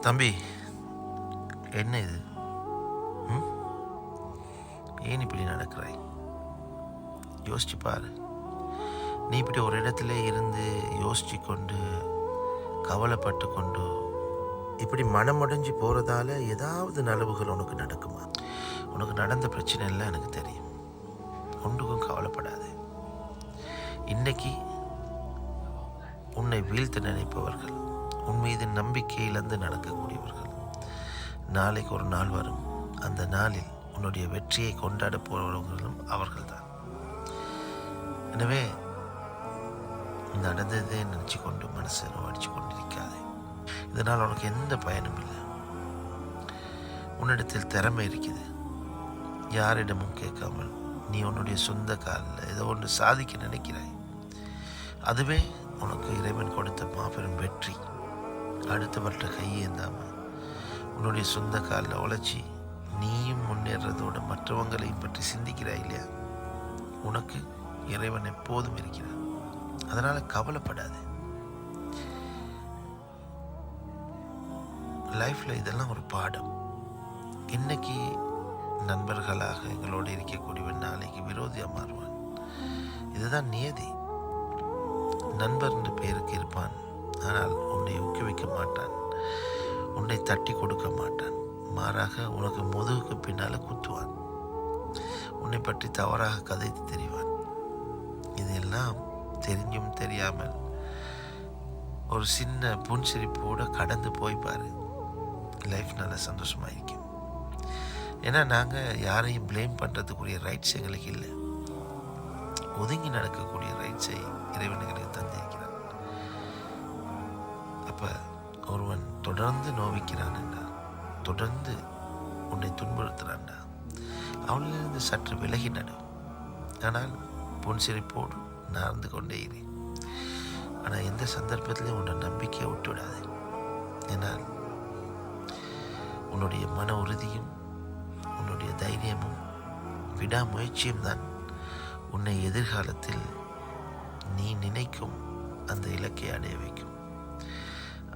தம்பி என்ன இது? ம்? ஏன் இப்படி நடக்கிறாய் யோசிச்சு பாரு. நீ இப்படி ஒரு இடத்துல இருந்து யோசிச்சு கொண்டு கவலைப்பட்டு கொண்டு இப்படி மனமுடைஞ்சு போகிறதால ஏதாவது நலவுகள் உனக்கு நடக்குமா? உனக்கு நடந்த பிரச்சனை எல்லாம் எனக்கு தெரியும். ஒன்றுக்கும் கவலைப்படாது. இன்னைக்கு உன்னை வீழ்த்த நினைப்பவர்கள் உன் மீது நம்பிக்கை இழந்து நடக்கக்கூடியவர்கள். நாளைக்கு ஒரு நாள் வரும். அந்த நாளில் உன்னுடைய வெற்றியை கொண்டாட போகிறவர்களும் அவர்கள்தான். எனவே நடந்ததே நினச்சி கொண்டு மனசை நோடிச்சு கொண்டிருக்காதே. இதனால் உனக்கு எந்த பயனும் இல்லை. உன்னிடத்தில் திறமை இருக்குது. யாரிடமும் கேட்காமல் நீ உன்னுடைய சொந்த காலில் ஏதோ ஒன்று சாதிக்க நினைக்கிறாய். அதுவே உனக்கு இறைவன் கொடுத்த மாபெரும் வெற்றி. அடுத்தவர்கிட்ட கையேந்தாம உன்னுடைய சொந்த காலில் உழைச்சி நீயும் முன்னேறதோடு மற்றவங்களையும் பற்றி சிந்திக்கிறாய் இல்லையா? உனக்கு இறைவன் எப்போதும் இருக்கிறான் அதனால கவலைப்படாது. லைஃப்பில் இதெல்லாம் ஒரு பாடம். இன்னைக்கு நண்பர்களாக எங்களோடு இருக்கக்கூடியவன் நாளைக்கு விரோதியாக மாறுவான். இதுதான் நியதி. நண்பர் என்ற பெயருக்கு இருப்பான். ஆனால் உன்னை ஊக்குவிக்க மாட்டான். உன்னை தட்டி கொடுக்க மாட்டான். மாறாக உனக்கு முதுகுக்கு பின்னால் குத்துவான். உன்னை பற்றி தவறாக கதைத்து தெரிவான். இதெல்லாம் தெரிஞ்சும் தெரியாமல் ஒரு சின்ன புன்சிரிப்போடு கடந்து போய் பாரு. லைஃப் நல்ல சந்தோஷமாக இருக்கும். ஏன்னா நாங்கள் யாரையும் ப்ளேம் பண்ணுறதுக்குரிய ரைட்ஸ் எங்களுக்கு இல்லை. ஒதுங்கி நடக்கக்கூடிய ரைட்ஸை இறைவன் எங்களுக்கு அப்போ ஒருவன் தொடர்ந்து நோவிக்கிறான் தொடர்ந்து உன்னை துன்புறுத்துறான்டா. அவனிலிருந்து சற்று விலகி நடு ஆனால் புன்சிரிப்போடு நடந்து கொண்டே இரு. ஆனால் எந்த சந்தர்ப்பத்திலையும் உன்னை நம்பிக்கையை விட்டு விடாது ஏன்னால் உன்னுடைய மன உறுதியும் உன்னுடைய தைரியமும் விடாமுயற்சியும் தான் உன்னை எதிர்காலத்தில் நீ நினைக்கும் அந்த இலக்கை அடைய வைக்கும்.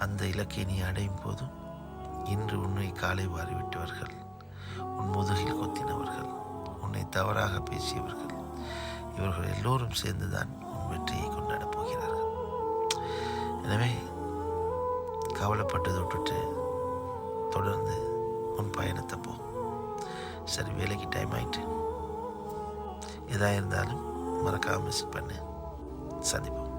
அந்த இலக்கை நீ அடையும் போதும். இன்று உன்னை காலை வாரிவிட்டவர்கள் உன் முதுகில் கொத்தினவர்கள் உன்னை தவறாக பேசியவர்கள் இவர்கள் எல்லோரும் சேர்ந்துதான் உன் வெற்றியை கொண்டாடப் போகிறார்கள். எனவே கவலைப்பட்டதை விட்டுட்டு தொடர்ந்து உன் பயணத்தை போ. சரி வேலைக்கு டைம் ஆயிட்டு. எதாக இருந்தாலும் மறக்காமல் மிஸ் பண்ணு. சந்திப்போம்.